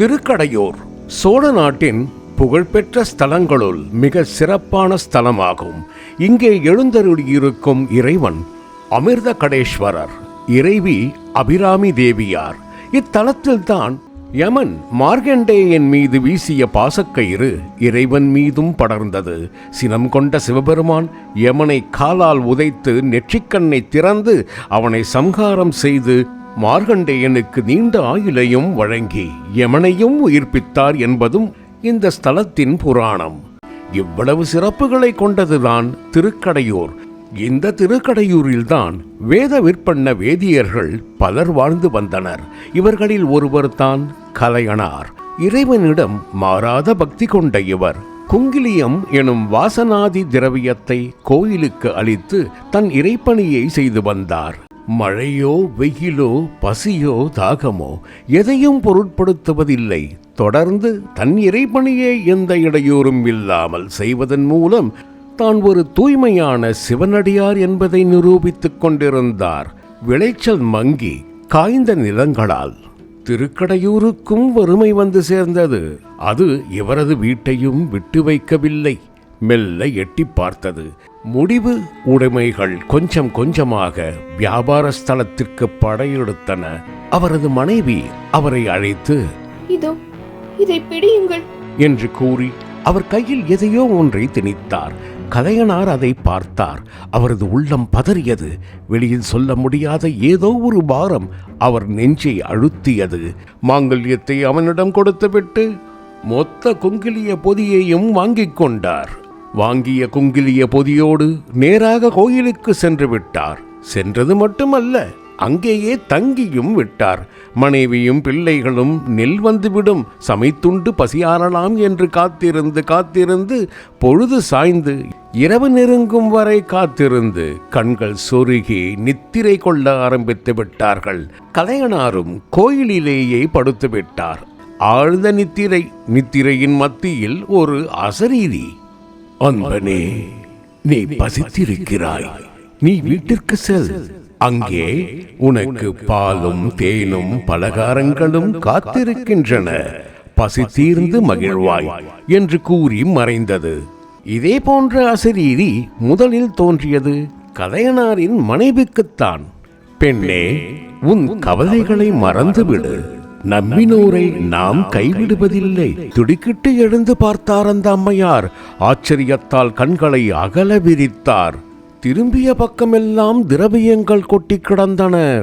திருக்கடையூர் சோழ நாட்டின் புகழ்பெற்ற ஸ்தலங்களுள் மிக சிறப்பான ஸ்தலமாகும். இங்கே எழுந்தருளியிருக்கும் இறைவன் அமிர்த கடேஸ்வரர் இறைவி அபிராமி தேவியார். இத்தலத்தில்தான் யமன் மார்கண்டேயன் மீது வீசிய பாசக்கயிறு இறைவன் மீதும் படர்ந்தது. சினம் கொண்ட சிவபெருமான் யமனை காலால் உதைத்து நெற்றிக்கண்ணை திறந்து அவனை சம்ஹாரம் செய்து மார்கண்டேயனுக்கு நீண்ட ஆயுளையும் வழங்கி யமனையும் உயிர்ப்பித்தார் என்பதும் இந்த ஸ்தலத்தின் புராணம். இவ்வளவு சிறப்புகளை கொண்டதுதான் திருக்கடையூர். இந்த திருக்கடையூரில்தான் வேத விற்பன்ன வேதியர்கள் பலர் வாழ்ந்து வந்தனர். இவர்களில் ஒருவர் தான் கலையனார். இறைவனிடம் மாறாத பக்தி கொண்ட இவர் குங்கிலியம் எனும் வாசனாதி திரவியத்தை கோயிலுக்கு அளித்து தன் இறைப்பணியை செய்து வந்தார். மழையோ வெயிலோ பசியோ தாகமோ எதையும் பொருட்படுத்துவதில்லை. தொடர்ந்து தன் இறைப்பணியை எந்த இடையூறும் இல்லாமல் செய்வதன் மூலம் தான் ஒரு தூய்மையான சிவனடியார் என்பதை நிரூபித்துக் கொண்டிருந்தார். விளைச்சல் மங்கி காய்ந்த நிலங்களால் திருக்கடையூருக்கும் வறுமை வந்து சேர்ந்தது. அது இவரது வீட்டையும் விட்டு வைக்கவில்லை. மெல்ல எட்டி பார்த்தது. முடிவு உடைமைகள் கொஞ்சம் கொஞ்சமாக வியாபார ஸ்தலத்திற்கு படையெடுத்தன. அவரது மனைவி அவரை அழைத்து இதோ இதை பிடியுங்கள். என்று கூறி அவர் கையில் எதையோ ஒன்றை திணித்தார். கலையனார் அதை பார்த்தார். அவரது உள்ளம் பதறியது. வெளியில் சொல்ல முடியாத ஏதோ ஒரு பாரம் அவர் நெஞ்சை அழுத்தியது. மாங்கல்யத்தை அவனிடம் கொடுத்துவிட்டு மொத்த குங்கிலிய பொதியையும் வாங்கிக் கொண்டார். வாங்கிய குங்கிலிய பொதியோடு நேராக கோயிலுக்கு சென்று விட்டார். சென்றது மட்டுமல்ல அங்கேயே தங்கியும் விட்டார். மனைவியும் பிள்ளைகளும் நெல் வந்துவிடும் சமைத்துண்டு பசியாறலாம் என்று காத்திருந்து காத்திருந்து பொழுது சாய்ந்து இரவு நெருங்கும் வரை காத்திருந்து கண்கள் சொருகி நித்திரை கொள்ள ஆரம்பித்து விட்டார்கள். கலையனாரும் கோயிலிலேயே படுத்து விட்டார். ஆழ்ந்த நித்திரை நித்திரையின் மத்தியில் ஒரு அசரீரி அன்பனே நீ பசித்திருக்கிறாய். நீ வீட்டிற்கு செல். அங்கே உனக்கு பாலும் தேனும் பலகாரங்களும் காத்திருக்கின்றன. பசி தீர்ந்து மகிழ்வாய் என்று கூறி மறைந்தது. இதே போன்ற அசரீரி முதலில் தோன்றியது. கதையனாரின் மனைவிக்குத்தான். பெண்ணே உன் கவலைகளை மறந்துவிடு. நம்பினோரை நாம் கைவிடுவதில்லை. துடிக்கிட்டு எழுந்து பார்த்தார் அந்த அம்மையார். ஆச்சரியத்தால் கண்களை அகல விரித்தார். திரும்பிய பக்கமெல்லாம் திரவியங்கள் கொட்டி கிடந்தன.